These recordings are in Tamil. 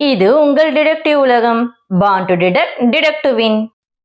இது உங்கள் டிடெக்டிவ் உலகம். பான் டு டிடெக்ட் டிடெக்டிவின் வின்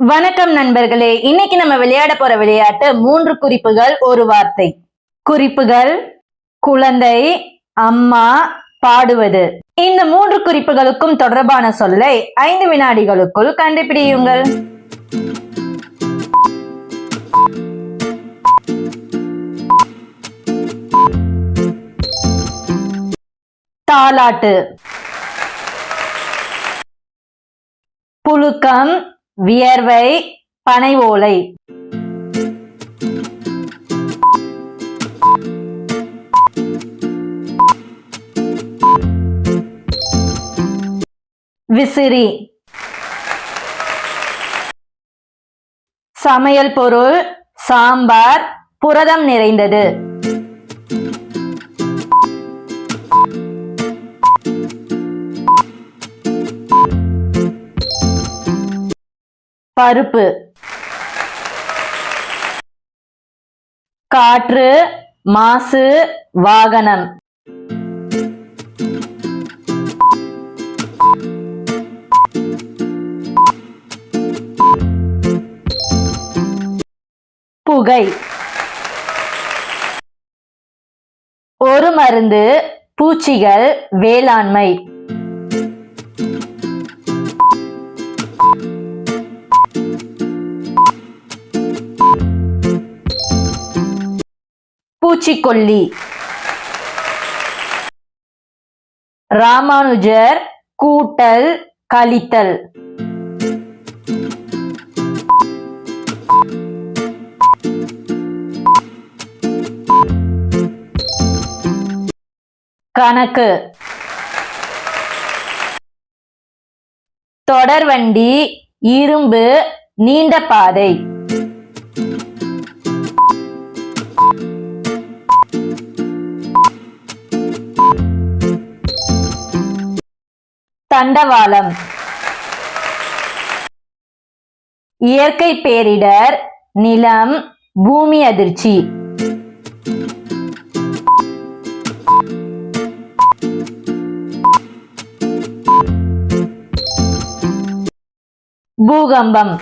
வணக்கம் நண்பர்களே இன்னைக்கு நம்ம விளையாட போற விளையாட்டு மூன்று குறிப்புகள் ஒரு வார்த்தை. குறிப்புகள் குழந்தை அம்மா பாடுவது. இந்த மூன்று குறிப்புகளுக்கும் தொடர்பான சொல்லை ஐந்து வினாடிகளுக்குள் கண்டுபிடியுங்கள். தாலாட்டு. புழுக்கம் வியர்வை பனை ஓலை. விசிறி. சமையல் பொருள் சாம்பார் புரதம் நிறைந்தது. பருப்பு. காற்று மாசு வாகனம். புகை. ஒரு மருந்து பூச்சிகள் வேளாண்மை. பூச்சிக்கொல்லி. ராமானுஜர் கூட்டல் கழித்தல். கணக்கு. தொடர்வண்டி இரும்பு நீண்ட பாதை. தண்டவாளம். இயற்கை பேரிடர் நிலம் பூமி அதிர்ச்சி. பூகம்பம்.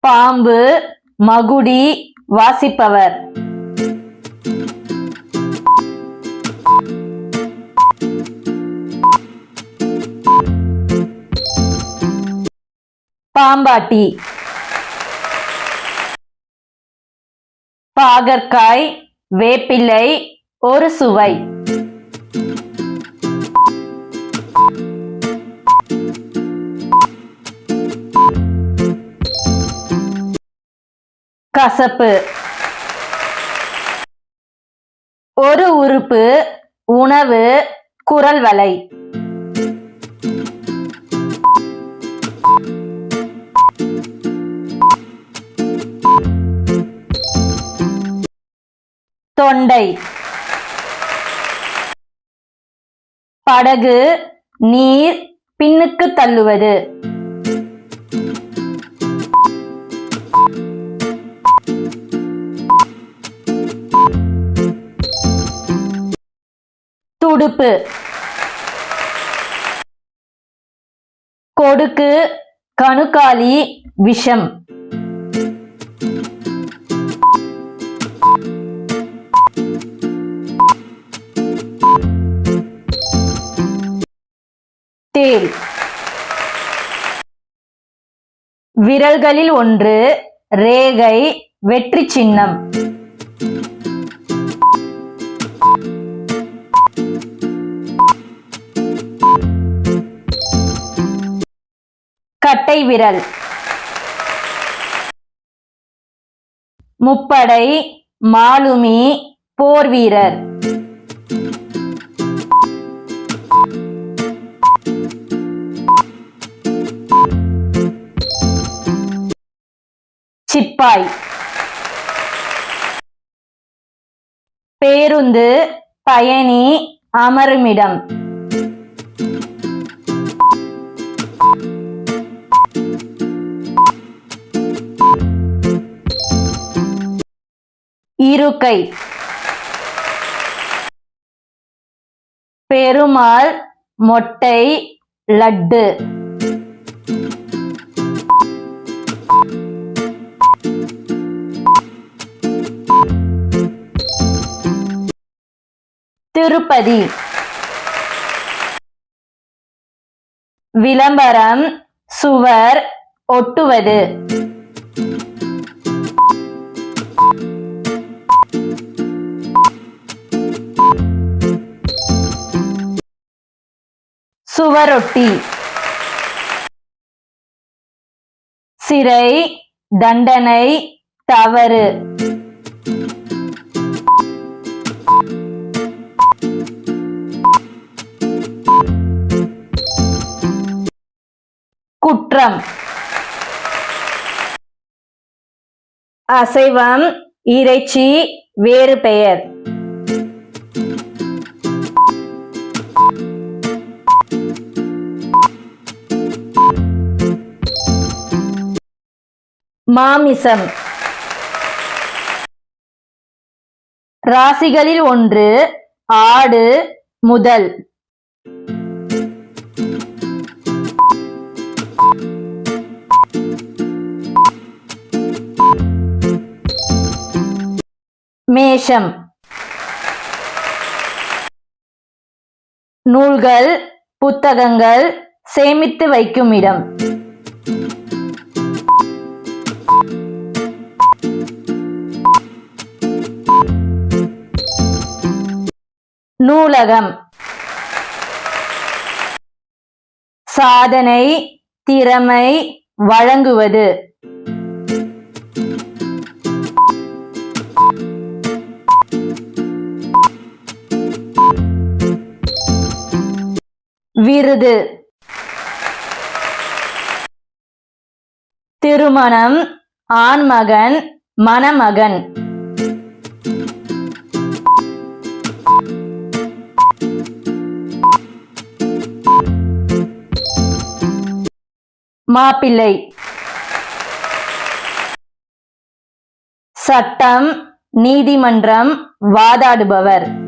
பாம்பு மகுடி வாசிப்பவர். பாம்பாட்டி பாகற்காய் வேப்பிலை ஒரு சுவை. கசப்பு. ஒரு உறுப்பு உணவு குரல் வலை. தொண்டை. படகு நீர் பின்னுக்கு தள்ளுவது. துடுப்பு. கொடுக்கு கணுக்காலி விஷம். தேல் விரல்களில் ஒன்று ரேகை வெற்றி சின்னம். கட்டை விரல். முப்படை மாலுமி போர் வீரர் சிப்பாய். பேருந்து பயணி அமருமிடம். இருக்கை. பெருமாள் மொட்டை லட்டு. திருப்பதி. விளம்பரம் சுவர் ஒட்டுவது. சுவரொட்டி. சிறை தண்டனை தவறு. மாற்றம் அசைவம் இறைச்சி வேறு பெயர். மாமிசம். ராசிகளில் ஒன்று ஆடு முதல். மேஷம். நூல்கள் புத்தகங்கள் சேமித்து வைக்கும் இடம். நூலகம். சாதனை திறமை வழங்குவது. விருது. திருமணம். ஆண்மகன் மணமகன். மாப்பிள்ளை. சட்டம் நீதிமன்றம் வாதாடுபவர்.